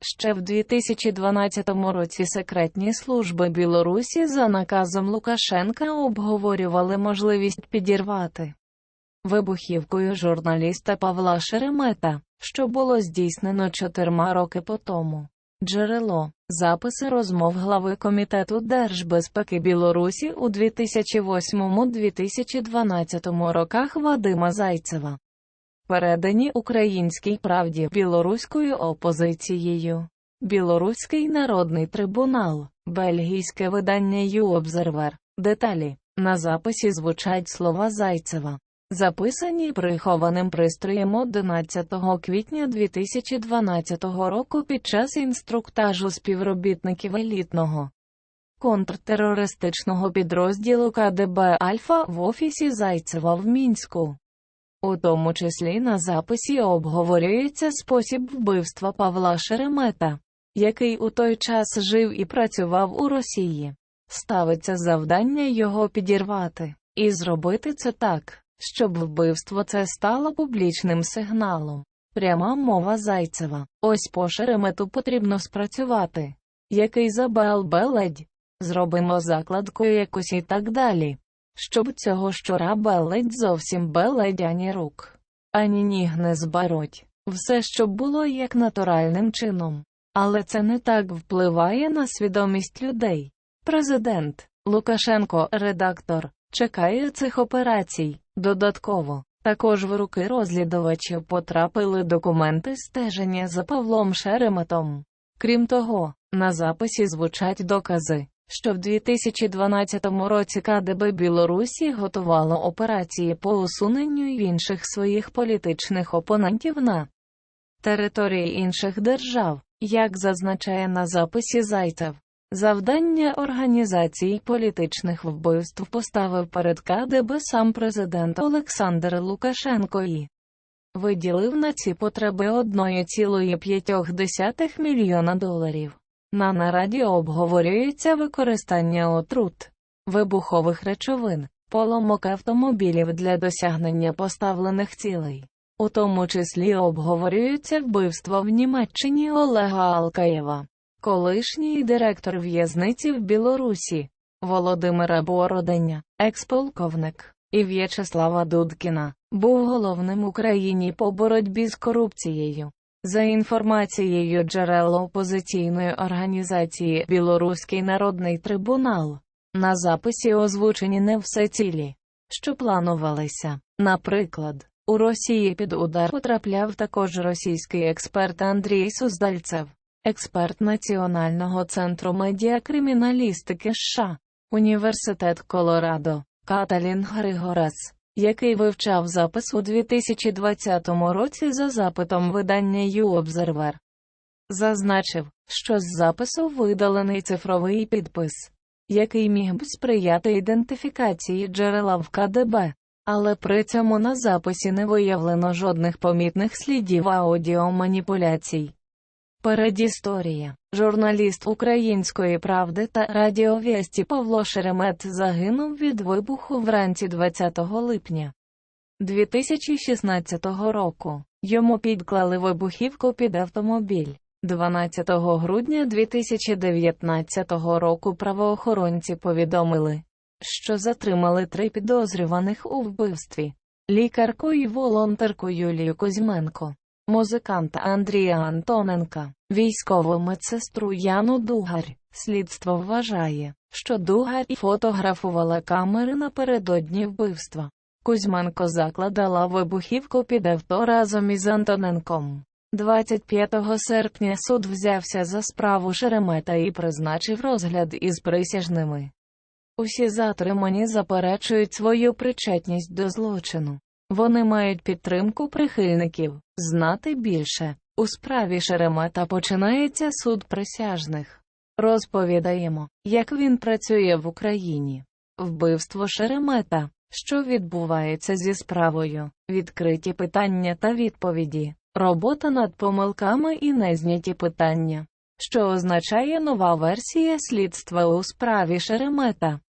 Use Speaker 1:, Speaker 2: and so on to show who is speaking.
Speaker 1: Ще в 2012 році секретні служби Білорусі за наказом Лукашенка обговорювали можливість підірвати вибухівкою журналіста Павла Шеремета, що було здійснено чотирма роки по тому. Джерело записи розмов глави Комітету держбезпеки Білорусі у 2008-2012 роках Вадима Зайцева. Передані українській правді білоруською опозицією. Білоруський народний трибунал, бельгійське видання «Ю-Обзервер». Деталі. На записі звучать слова Зайцева. Записані прихованим пристроєм 11 квітня 2012 року під час інструктажу співробітників елітного контртерористичного підрозділу КДБ Альфа в офісі Зайцева в Мінську. У тому числі на записі обговорюється спосіб вбивства Павла Шеремета, який у той час жив і працював у Росії. Ставиться завдання його підірвати, і зробити це так, щоб вбивство це стало публічним сигналом. Пряма мова Зайцева. Ось по Шеремету потрібно спрацювати. Який забел беледь. Зробимо закладкою якусь і так далі. Щоб цього щора беледь зовсім беледь ані рук, ані ніг не зберуть. Все, щоб було як натуральним чином. Але це не так впливає на свідомість людей. Президент Лукашенко, редактор, чекає цих операцій. Додатково, також в руки розслідувачів потрапили документи стеження за Павлом Шереметом. Крім того, на записі звучать докази, що в 2012 році КДБ Білорусі готувало операції по усуненню інших своїх політичних опонентів на території інших держав, як зазначає на записі Зайцев. Завдання організації політичних вбивств поставив перед КДБ сам президент Олександр Лукашенко і виділив на ці потреби 1,5 мільйона доларів. На нараді обговорюється використання отрут, вибухових речовин, поломок автомобілів для досягнення поставлених цілей. У тому числі обговорюється вбивство в Німеччині Олега Алкаєва колишній директор в'язниці в Білорусі, Володимира Бороденя, експолковник, і В'ячеслава Дудкіна, був головним Україні по боротьбі з корупцією. За інформацією джерел опозиційної організації Білоруський народний трибунал, на записі озвучені не все цілі, що планувалися. Наприклад, у Росії під удар потрапляв також російський експерт Андрій Суздальцев експерт Національного центру медіакриміналістики США, Університет Колорадо, Каталін Григорас, який вивчав запис у 2020 році за запитом видання «Ю-Обзервер», зазначив, що з запису видалений цифровий підпис, який міг б сприяти ідентифікації джерела в КДБ. Але при цьому на записі не виявлено жодних помітних слідів аудіоманіпуляцій. Передісторія. Журналіст Української правди та радіовісті Павло Шеремет загинув від вибуху вранці 20 липня 2016 року. Йому підклали вибухівку під автомобіль. 12 грудня 2019 року правоохоронці повідомили, що затримали три підозрюваних у вбивстві лікарку і волонтерку Юлію Кузьменко музиканта Андрія Антоненка, військову медсестру Яну Дугарь. Слідство вважає, що Дугарь фотографувала камери напередодні вбивства. Кузьменко закладала вибухівку під авто разом із Антоненком. 25 серпня суд взявся за справу Шеремета і призначив розгляд із присяжними. Усі затримані заперечують свою причетність до злочину. Вони мають підтримку прихильників. Знати більше. У справі Шеремета починається суд присяжних. Розповідаємо, як він працює в Україні. Вбивство Шеремета, що відбувається зі справою, відкриті питання та відповіді, робота над помилками і незняті питання, що означає нова версія слідства у справі Шеремета.